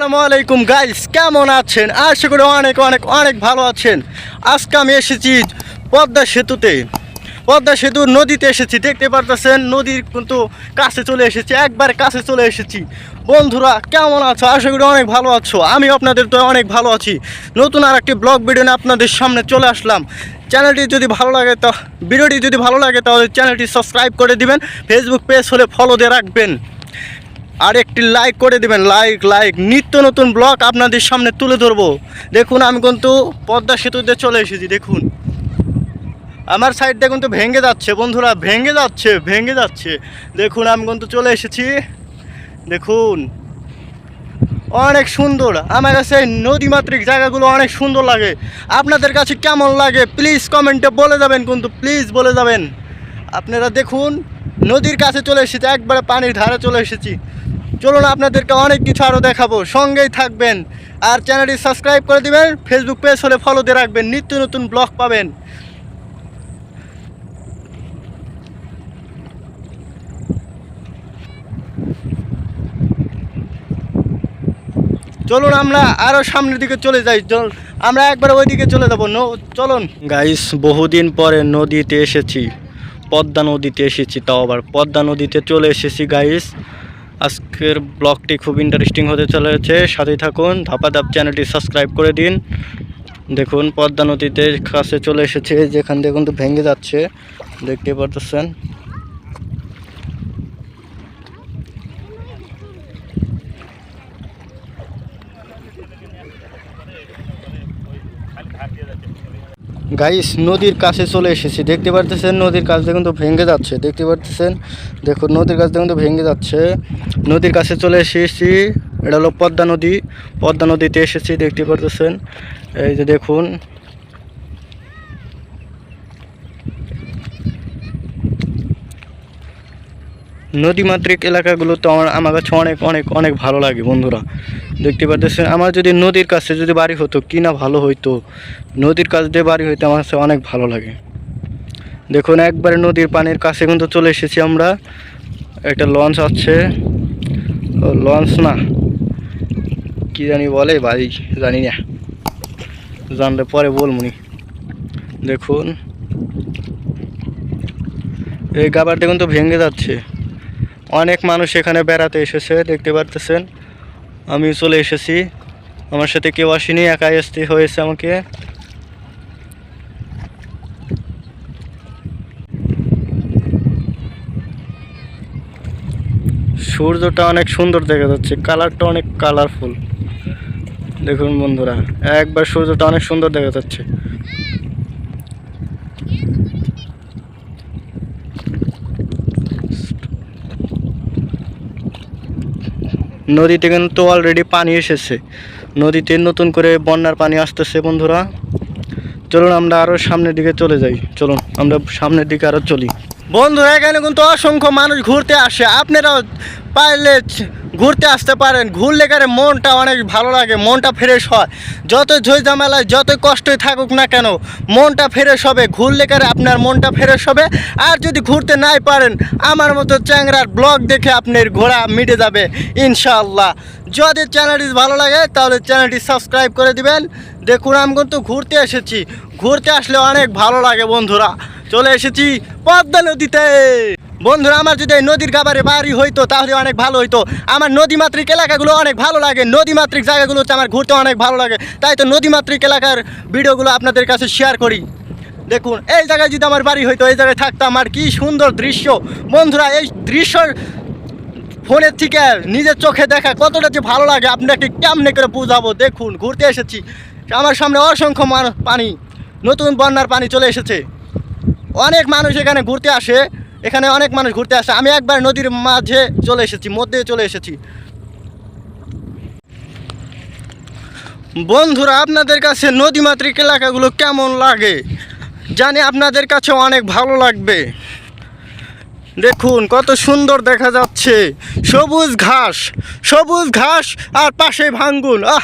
আসসালামু আলাইকুম গাইস কেমন আছেন? আশা করি অনেক অনেক অনেক ভালো আছেন। আজকে আমি এসেছি পদ্মা সেতুতে। পদ্মা সেতুর নদীতে এসেছি, দেখতে পারতেছেন, নদীর কিন্তু কাছে চলে এসেছি, একবার কাছে চলে এসেছি। বন্ধুরা, কেমন আছো? আশা করি অনেক ভালো আছো। আমি আপনাদের তো অনেক ভালো আছি। নতুন আর একটি ব্লগ ভিডিও নিয়ে আপনাদের সামনে চলে আসলাম। চ্যানেলটি যদি ভালো লাগে তা ভিডিওটি যদি ভালো লাগে, তাহলে চ্যানেলটি সাবস্ক্রাইব করে দিবেন। ফেসবুক পেজ হলে ফলো দিয়ে রাখবেন। আর একটি লাইক করে দিবেন লাইক লাইক নিত্য নতুন ব্লগ আপনাদের সামনে তুলে ধরবো। দেখুন, আমি কিন্তু পদ্মা সেতুতে চলে এসেছি, দেখুন। আমার সাইড দেখুন তো ভেঙে যাচ্ছে, বন্ধুরা, ভেঙে যাচ্ছে ভেঙে যাচ্ছে। দেখুন, আমি কিন্তু চলে এসেছি। দেখুন, অনেক সুন্দর। আমার কাছে নদীমাতৃক জায়গাগুলো অনেক সুন্দর লাগে। আপনাদের কাছে কেমন লাগে? প্লিজ কমেন্টে বলে যাবেন কিন্তু প্লিজ বলে যাবেন। আপনারা দেখুন, নদীর কাছে চলে এসেছি, একবারে পানির ধারে চলে এসেছি। চলুন আপনাদেরকে অনেক কিছু আরও দেখাবো। সঙ্গেই থাকবেন। আর চ্যানেলটি সাবস্ক্রাইব করে দিবেন ফেসবুক পেজ হলে ফলো দিয়ে রাখবেন, নিত্য নতুন ব্লগ পাবেন। চলুন আমরা আরও সামনের দিকে চলে যাই। চল, আমরা একবার ওইদিকে চলে যাব। নো, চলুন। গাইস বহুদিন পরে নদীতে এসেছি। পদ্মা নদীতে এসেছি, তাও আবার পদ্মা নদীতে চলে এসেছি গাইস আজকের ব্লগটি খুব ইন্টারেস্টিং হতে চলেছে। সাথে থাকুন, ধাপা ধাপ চ্যানেলটি সাবস্ক্রাইব করে দিন। দেখুন, পদ্মা নদীতে কাছে চলে এসেছে, যেখান দিয়ে কিন্তু ভেঙে যাচ্ছে। দেখতে পারতেছেন। গাইস নদীর কাছে চলে এসেছি। দেখতে পারতেছেন, নদীর কাছ দিয়ে কিন্তু ভেঙে যাচ্ছে। দেখতে পারতেছেন? দেখুন, নদীর কাছ কিন্তু ভেঙে যাচ্ছে। নদীর কাছে চলে এসেছি। এটা হলো পদ্মা নদী। পদ্মা নদীতে এসেছি, দেখতে পারতেছেন। এই যে দেখুন। নদীমাতৃক এলাকাগুলো তো আমার আমার কাছে অনেক অনেক অনেক ভালো লাগে বন্ধুরা। দেখতে পারতেছেন, আমার যদি নদীর কাছে যদি বাড়ি হতো, কি না ভালো হইতো? নদীর কাছ দিয়ে বাড়ি হইতে, আমার কাছে অনেক ভালো লাগে। দেখুন, একবারে নদীর পানির কাছে কিন্তু চলে এসেছি আমরা। একটা লঞ্চ আছে। লঞ্চ না কি জানি বলে ভাই, জানি না। জানলে পরে বলমুনি। দেখুন। এই গাবার দেখুন তো ভেঙে যাচ্ছে। অনেক মানুষ এখানে বেড়াতে এসেছে, দেখতে পারতেছেন। আমি চলে এসেছি। আমার সাথে কেউ আসেনি, একাই আসতে হয়েছে আমাকে। সূর্যটা অনেক সুন্দর দেখা যাচ্ছে, কালারটা অনেক কালারফুল দেখুন বন্ধুরা, একবার সূর্যটা অনেক সুন্দর দেখা যাচ্ছে। নদীতে কিন্তু অলরেডি পানি এসেছে। নদীতে নতুন করে বন্যার পানি আসতেছে বন্ধুরা। চলুন আমরা আরও সামনের দিকে চলে যাই। চলুন, আমরা সামনের দিকে আরও চলি। বন্ধুরা, এখানে কিন্তু অসংখ্য মানুষ ঘুরতে আসে। আপনারাও পারলে ঘুরতে আসতে পারেন। ঘুরলে কারে মনটা অনেক ভালো লাগে, মনটা ফ্রেশ হয়। যত ঝই ঝামেলায় যত কষ্টই থাকুক না কেন, মনটা ফ্রেশ হবে। ঘুরলে কারে আপনার মনটা ফ্রেশ হবে। আর যদি ঘুরতে নাই পারেন, আমার মতো চ্যাংরার ব্লগ দেখে আপনার ঘোড়া মিটে যাবে, ইনশাআল্লাহ। যদি চ্যানেলটি ভালো লাগে, তাহলে চ্যানেলটি সাবস্ক্রাইব করে দিবেন। দেখুন, আমি কিন্তু ঘুরতে এসেছি। ঘুরতে আসলে অনেক ভালো লাগে বন্ধুরা। চলে এসেছি পদ্মা নদীতে। বন্ধুরা, আমার যদি এই নদীর গাবারে বাড়ি হইতো, তাহলে অনেক ভালো হইতো। আমার নদীমাতৃক এলাকাগুলো অনেক ভালো লাগে। নদীমাতৃক জায়গাগুলোতে আমার ঘুরতে অনেক ভালো লাগে। তাই তো নদীমাতৃক এলাকার ভিডিওগুলো আপনাদের কাছে শেয়ার করি। দেখুন, এই জায়গায় যদি আমার বাড়ি হইতো, এই জায়গায় থাকতাম। আর কি সুন্দর দৃশ্য। বন্ধুরা, এই দৃশ্য ফোনের থেকে নিজের চোখে দেখা কতটা যে ভালো লাগে। আপনাকে কেমনে করে বুঝাবো? দেখুন, ঘুরতে এসেছি। আমার সামনে অসংখ্য পানি, নতুন বন্যার পানি চলে এসেছে। অনেক মানুষ এখানে ঘুরতে আসে, এখানে অনেক মানুষ ঘুরতে আসে। আমি একবার নদীর মাঝে চলে এসেছি, মধ্যে চলে এসেছি। বন্ধুরা, আপনাদের কাছে নদীমাতৃক এলাকাগুলো কেমন লাগে? জানি আপনাদের কাছে অনেক ভালো লাগবে। দেখুন, কত সুন্দর দেখা যাচ্ছে। সবুজ ঘাস সবুজ ঘাস আর পাশে ভাঙ্গুন। আহ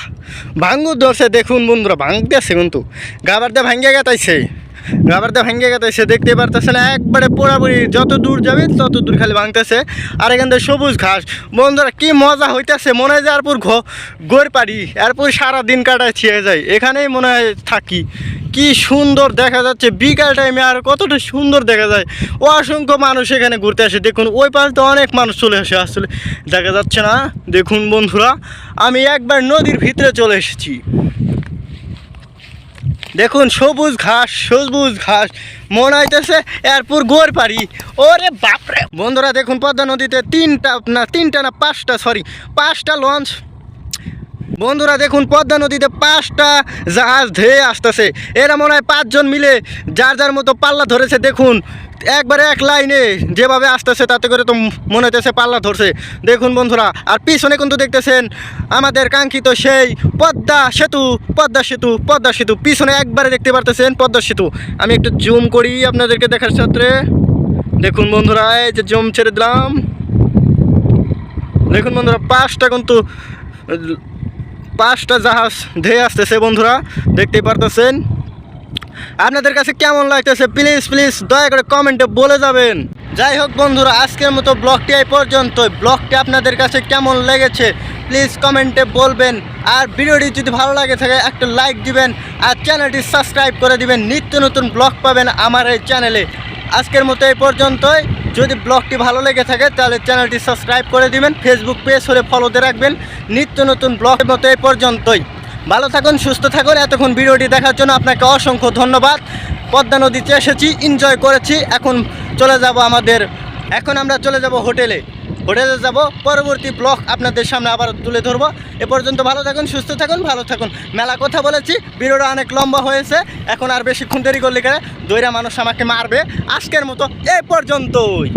ভাঙ্গুন ধরছে দেখুন বন্ধুরা, ভাঙতেছে কিন্তু। গাবার দিয়ে ভাঙ্গে গেতাইছে। রাবারটা ভেঙে গেছে দেখতে পারতেছেন একবারে পুরাপুরি যত দূর যাবে তত দূর খালি ভাঙতেছে। আর এখান থেকে সবুজ ঘাস। বন্ধুরা, কি মজা হইতেছে, মনে হয় যে এরপর গোর পারি এরপর সারা দিন কাটায় ছিঁড়ে যায়। এখানেই মনে হয় থাকি। কি সুন্দর দেখা যাচ্ছে, বিকাল টাইমে আর কতটা সুন্দর দেখা যায়। অসংখ্য মানুষ এখানে ঘুরতে আসে। দেখুন, ওই পাশে অনেক মানুষ চলে আসে আসলে। দেখা যাচ্ছে না। দেখুন বন্ধুরা, আমি একবার নদীর ভিতরে চলে এসেছি। দেখুন, সবুজ ঘাস সবুজ ঘাস। মনে হইতেছে এরপর গোর পারি ওরে বাপরে! বন্ধুরা, দেখুন, পদ্মা নদীতে তিনটা না তিনটা না পাঁচটা সরি পাঁচটা লঞ্চ বন্ধুরা দেখুন, পদ্মা নদীতে পাঁচটা জাহাজ ধেয়ে আসতেছে। এরা মনে হয় পাঁচজন মিলে যার যার মতো পাল্লা ধরেছে, দেখুন। একবারে এক লাইনে যেভাবে আসতেছে, তাতে করে তো মনে হইতেছে পাল্লা ধরছে। দেখুন বন্ধুরা, আর পিছনে কিন্তু দেখতেছেন আমাদের কাঙ্ক্ষিত সেই পদ্মা সেতু পদ্মা সেতু পদ্মা সেতু। পিছনে একবারে দেখতে পারতেছেন পদ্মা সেতু। আমি একটু জুম করি আপনাদেরকে দেখার সাথে। দেখুন বন্ধুরা, এই যে জুম ছেড়ে দিলাম। দেখুন বন্ধুরা, পাঁচটা কিন্তু পাঁচটা জাহাজ ধেয়ে আসতেছে বন্ধুরা, দেখতেই পারতেছেন। আপনাদের কাছে কেমন লাগতেছে? প্লিজ প্লিজ দয়া করে কমেন্টে বলে যাবেন। যাই হোক বন্ধুরা, আজকের মতো ব্লগটি এই পর্যন্ত ব্লগটি আপনাদের কাছে কেমন লেগেছে? প্লিজ কমেন্টে বলবেন। আর ভিডিওটি যদি ভালো লাগে থাকে, একটা লাইক দিবেন। আর চ্যানেলটি সাবস্ক্রাইব করে দিবেন। নিত্য নতুন ব্লগ পাবেন আমার এই চ্যানেলে। আজকের মতো এই পর্যন্তই। যদি ব্লগটি ভালো লেগে থাকে, তাহলে চ্যানেলটি সাবস্ক্রাইব করে দিবেন ফেসবুক পেজ হলে ফলোতে রাখবেন। নিত্য নতুন ব্লগের মতো এই পর্যন্তই। ভালো থাকুন, সুস্থ থাকুন। এতক্ষণ ভিডিওটি দেখার জন্য আপনাকে অসংখ্য ধন্যবাদ। পদ্মা নদীতে এসেছি এনজয় করেছি। এখন চলে যাব আমাদের, এখন আমরা চলে যাব হোটেলে। হোটেলে যাব। পরবর্তী ব্লক আপনাদের সামনে আবার তুলে ধরবো। এ পর্যন্ত ভালো থাকুন, সুস্থ থাকুন, ভালো থাকুন। মেলা কথা বলেছি, ভিডিওটা অনেক লম্বা হয়েছে। এখন আর বেশিক্ষণ দেরি করলে কেন? দৈরা মানুষ আমাকে মারবে। আজকের মতো এ পর্যন্তই।